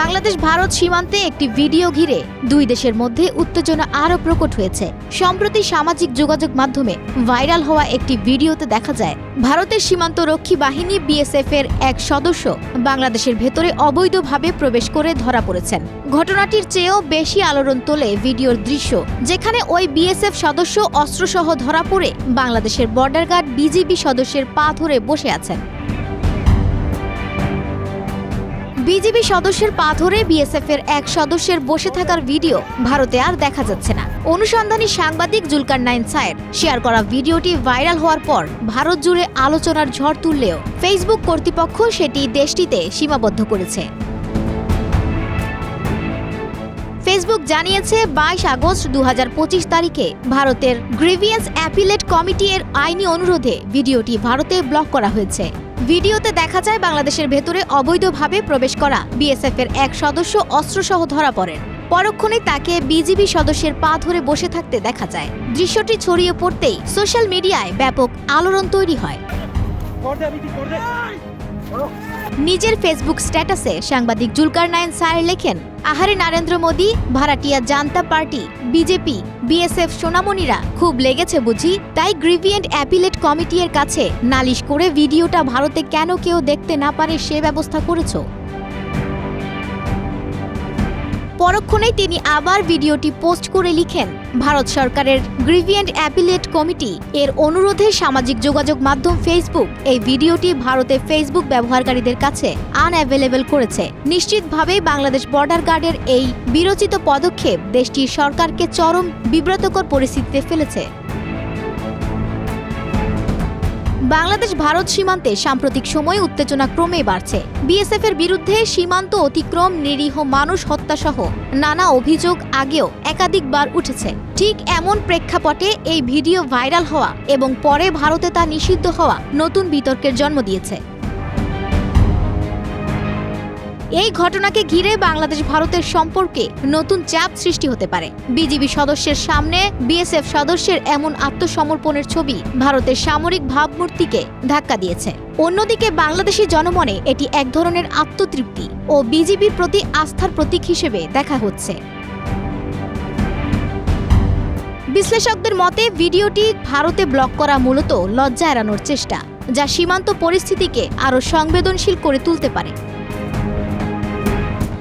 বাংলাদেশ, ভারত সীমান্তে একটি ভিডিও ঘিরে দুই দেশের মধ্যে উত্তেজনা আরও প্রকট হয়েছে। সম্প্রতি সামাজিক যোগাযোগ মাধ্যমে ভাইরাল হওয়া একটি ভিডিওতে দেখা যায়, ভারতের সীমান্ত রক্ষী বাহিনী বিএসএফ এর এক সদস্য বাংলাদেশের ভেতরে অবৈধভাবে প্রবেশ করে ধরা পড়েছেন। ঘটনাটির চেয়েও বেশি আলোড়ন তোলে ভিডিওর দৃশ্য, যেখানে ওই বিএসএফ সদস্য অস্ত্রসহ ধরা পড়ে বাংলাদেশের বর্ডার গার্ড বিজিবি সদস্যের পা ধরে বসে আছেন। বিজিবি সদস্যের পাথরে বিএসএফ এর এক সদস্যের বসে থাকার ভিডিও ভারতে আর দেখা যাচ্ছে না। অনুসন্ধানী সাংবাদিক জুলকার নাইন সায়ের শেয়ার করা ভিডিওটি ভাইরাল হওয়ার পর ভারত জুড়ে আলোচনার ঝড় তুললেও ফেসবুক কর্তৃপক্ষ সেটি দেশটিতে সীমাবদ্ধ করেছে। ফেসবুক জানিয়েছে বাইশ আগস্ট দু হাজার পঁচিশ তারিখে ভারতের গ্রিভিয়েন্স অ্যাপিলেট কমিটি এর আইনি অনুরোধে ভিডিওটি ভারতে ব্লক করা হয়েছে। ভিডিওতে দেখা যায় বাংলাদেশের ভেতরে অবৈধভাবে প্রবেশ করা বিএসএফ এর এক সদস্য অস্ত্রসহ ধরা পড়েন। পরক্ষণে তাকে বিজিবি সদস্যের পা ধরে বসে থাকতে দেখা যায়। দৃশ্যটি ছড়িয়ে পড়তেই সোশ্যাল মিডিয়ায় ব্যাপক আলোড়ন তৈরি হয়। নিজের ফেসবুক স্ট্যাটাসে সাংবাদিক জুলকার নায়ন সাহের লেখেন, আহারে নরেন্দ্র মোদী, ভাড়াটিয়া জান্তা পার্টি, বিজেপি, বিএসএফ সোনামণিরা খুব লেগেছে বুঝি, তাই গ্রিভিয়েন্ট অ্যাপিলেট কমিটি এর কাছে নালিশ করে ভিডিওটা ভারতে কেন কেউ দেখতে না পারে সে ব্যবস্থা করেছ? পরক্ষণেই তিনি আবার ভিডিওটি পোস্ট করে লিখেন, ভারত সরকারের গ্রিভিয়েন্ট অ্যাপিলেট কমিটি এর অনুরোধে সামাজিক যোগাযোগ মাধ্যম ফেসবুক এই ভিডিওটি ভারতে ফেসবুক ব্যবহারকারীদের কাছে আনঅ্যাভেলেবল করেছে। নিশ্চিতভাবেই বাংলাদেশ বর্ডার গার্ডের এই বিরোচিত পদক্ষেপ দেশটির সরকারকে চরম বিব্রতকর পরিস্থিতিতে ফেলেছে। বাংলাদেশ ভারত সীমান্তে সাম্প্রতিক সময়ে উত্তেজনা ক্রমে বাড়ছে। বিএসএফ এর বিরুদ্ধে সীমান্ত অতিক্রম, নিরীহ মানুষ হত্যাসহ নানা অভিযোগ আগেও একাধিকবার উঠেছে। ঠিক এমন প্রেক্ষাপটে এই ভিডিও ভাইরাল হওয়া এবং পরে ভারতে তা নিষিদ্ধ হওয়া নতুন বিতর্কের জন্ম দিয়েছে। এই ঘটনাকে ঘিরে বাংলাদেশ ভারতের সম্পর্কে নতুন চাপ সৃষ্টি হতে পারে। বিজিবি সদস্যের সামনে বিএসএফ সদস্যের এমন আত্মসমর্পণের ছবি ভারতের সামরিক ভাবমূর্তিকে ধাক্কা দিয়েছে। অন্যদিকে বাংলাদেশি জনমনে এটি এক ধরনের আত্মতৃপ্তি ও বিজিবির প্রতি আস্থার প্রতীক হিসেবে দেখা হচ্ছে। বিশ্লেষকদের মতে, ভিডিওটি ভারতে ব্লক করা মূলত লজ্জা এড়ানোর চেষ্টা, যা সীমান্ত পরিস্থিতিকে আরও সংবেদনশীল করে তুলতে পারে।